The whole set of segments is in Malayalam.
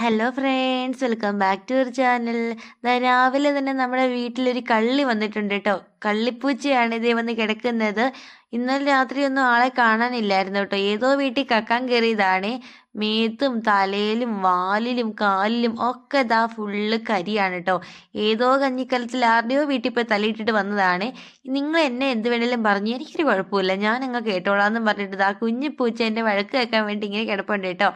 Hello friends welcome back to our channel രാവിലെ തന്നെ നമ്മുടെ വീട്ടിലൊരു കള്ളി വന്നിട്ടുണ്ട് കേട്ടോ കള്ളിപ്പൂച്ചയാണ് ഇതേ വന്ന് കിടക്കുന്നത്. ഇന്നലെ രാത്രി ഒന്നും ആളെ കാണാനില്ലായിരുന്നു കേട്ടോ ഏതോ വീട്ടിൽ കക്കാൻ കയറിയതാണ്. മേത്തും തലയിലും വാലിലും കാലിലും ഒക്കെ ഇതാ ഫുള്ള് കരിയാണ് കേട്ടോ ഏതോ കഞ്ഞിക്കലത്തിൽ ആരുടെയോ വീട്ടിൽ പോയി തലയിട്ടിട്ട് വന്നതാണ്. നിങ്ങൾ എന്നെ എന്ത് വേണേലും പറഞ്ഞു എനിക്കൊരു കുഴപ്പമില്ല. ഞാൻ അങ്ങ് കേട്ടോളാന്നും പറഞ്ഞിട്ട് ഇതാ കുഞ്ഞിപ്പൂച്ച പൂച്ച എന്റെ വഴക്ക് കേൾക്കാൻ വേണ്ടി ഇങ്ങനെ കിടപ്പുണ്ട് കേട്ടോ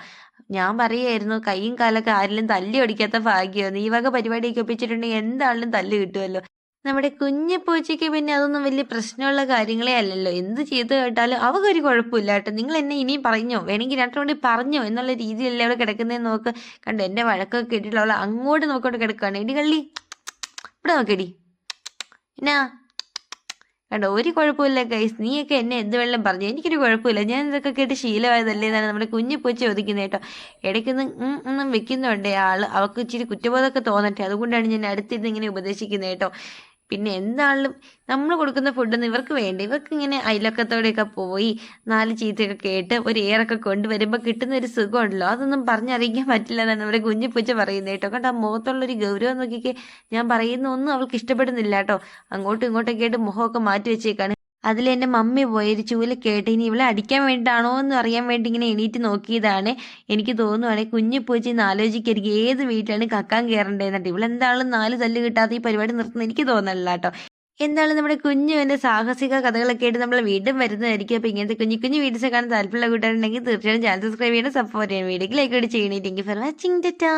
ഞാൻ പറയായിരുന്നു കൈയും കാലൊക്കെ ആരിലും തല്ലി ഒടിക്കാത്ത ഭാഗ്യമോ ഈ വക പരിപാടിയൊക്കെ ഒപ്പിച്ചിട്ടുണ്ടെങ്കിൽ എന്താണെങ്കിലും തല്ല് കിട്ടുമല്ലോ നമ്മുടെ കുഞ്ഞു പൂച്ചയ്ക്ക് പിന്നെ അതൊന്നും വലിയ പ്രശ്നമുള്ള കാര്യങ്ങളേ അല്ലല്ലോ. എന്ത് ചെയ്ത് കേട്ടാലും അവക്കൊരു കുഴപ്പമില്ല കേട്ടോ. നിങ്ങൾ എന്നെ ഇനിയും പറഞ്ഞോ? വേണമെങ്കിൽ രണ്ടുകൊണ്ട് പറഞ്ഞോ എന്നുള്ള രീതിയിലല്ലേ അവിടെ കിടക്കുന്നതെന്ന് നോക്ക്. കണ്ടോ എന്റെ വഴക്കൊക്കെ കേട്ടിട്ടുള്ള അങ്ങോട്ട് നോക്കിക്കൊണ്ട് കിടക്കുകയാണ് ഇടി കള്ളി ഇവിടെ നോക്കടി എന്നാ? കണ്ടോ ഒരു കുഴപ്പമില്ല കൈസ് നീയൊക്കെ എന്നെ എന്ത് വെള്ളം പറഞ്ഞു. എനിക്കൊരു കുഴപ്പമില്ല. ഞാൻ ഇതൊക്കെ കേട്ട് ശീലമായതല്ലേ എന്നാണ് നമ്മുടെ കുഞ്ഞു പൂച്ച ചോദിക്കുന്നത് കേട്ടോ. ഇടയ്ക്കൊന്ന് ഒന്നും വെക്കുന്നുണ്ട് ആൾ. അവൾക്ക് ഇച്ചിരി കുറ്റബോധമൊക്കെ തോന്നട്ടെ. അതുകൊണ്ടാണ് ഞാൻ അടുത്തിരുന്ന് ഇങ്ങനെ ഉപദേശിക്കുന്നത് കേട്ടോ. പിന്നെ എന്താണെങ്കിലും നമ്മൾ കൊടുക്കുന്ന ഫുഡൊന്നും ഇവർക്ക് വേണ്ട. ഇവർക്ക് ഇങ്ങനെ അയലക്കത്തോടെയൊക്കെ പോയി നാല് ചീത്തയൊക്കെ കേട്ട് ഒരു ഏറൊക്കെ കൊണ്ടുവരുമ്പോൾ കിട്ടുന്ന ഒരു സുഖമുണ്ടല്ലോ. അതൊന്നും പറഞ്ഞറിയിക്കാൻ പറ്റില്ല എന്നാണ് നമ്മുടെ കുഞ്ഞു പൂച്ച പറയുന്നത് കേട്ടോ. കണ്ടോ ആ മുഖത്തുള്ളൊരു ഗൗരവം നോക്കിക്കേ. ഞാൻ പറയുന്ന ഒന്നും അവൾക്ക് ഇഷ്ടപ്പെടുന്നില്ല കേട്ടോ. അങ്ങോട്ടും ഇങ്ങോട്ടൊക്കെ ആയിട്ട് മുഖമൊക്കെ മാറ്റി വെച്ചേക്കാണ്. അതിൽ എന്റെ മമ്മി പോയൊരു ചൂല കേട്ട് ഇനി ഇവളെ അടിക്കാൻ വേണ്ടിയിട്ടാണോ എന്ന് അറിയാൻ വേണ്ടി ഇങ്ങനെ എണീറ്റ് നോക്കിയതാണ്. എനിക്ക് തോന്നുവാണെങ്കിൽ കുഞ്ഞു പൂച്ചി ഇന്ന് ആലോചിക്കായിരിക്കും ഏത് വീട്ടിലാണ് കക്കാൻ കയറേണ്ടതെന്നിട്ട് ഇവളെന്താളും നാല് തല്ല് കിട്ടാത്ത ഈ പരിപാടി നിർത്തുന്നത് എനിക്ക് തോന്നല്ല കേട്ടോ. എന്തായാലും നമ്മുടെ കുഞ്ഞു എന്റെ സാഹസിക കഥകളൊക്കെ ആയിട്ട് നമ്മൾ വീണ്ടും വരുന്നതായിരിക്കും. അപ്പോൾ ഇങ്ങനത്തെ കുഞ്ഞു കുഞ്ഞു വീഡിയോസ് കാണാൻ താല്പര്യമുള്ള കൂട്ടുകാരുണ്ടെങ്കിൽ തീർച്ചയായും ചാനൽ സബ്സ്ക്രൈബ് ചെയ്യണം സപ്പോർട്ട് ചെയ്യണം. വീഡിയോക്ക് ലൈക്ക് ചെയ്യണേ thank you for watching tata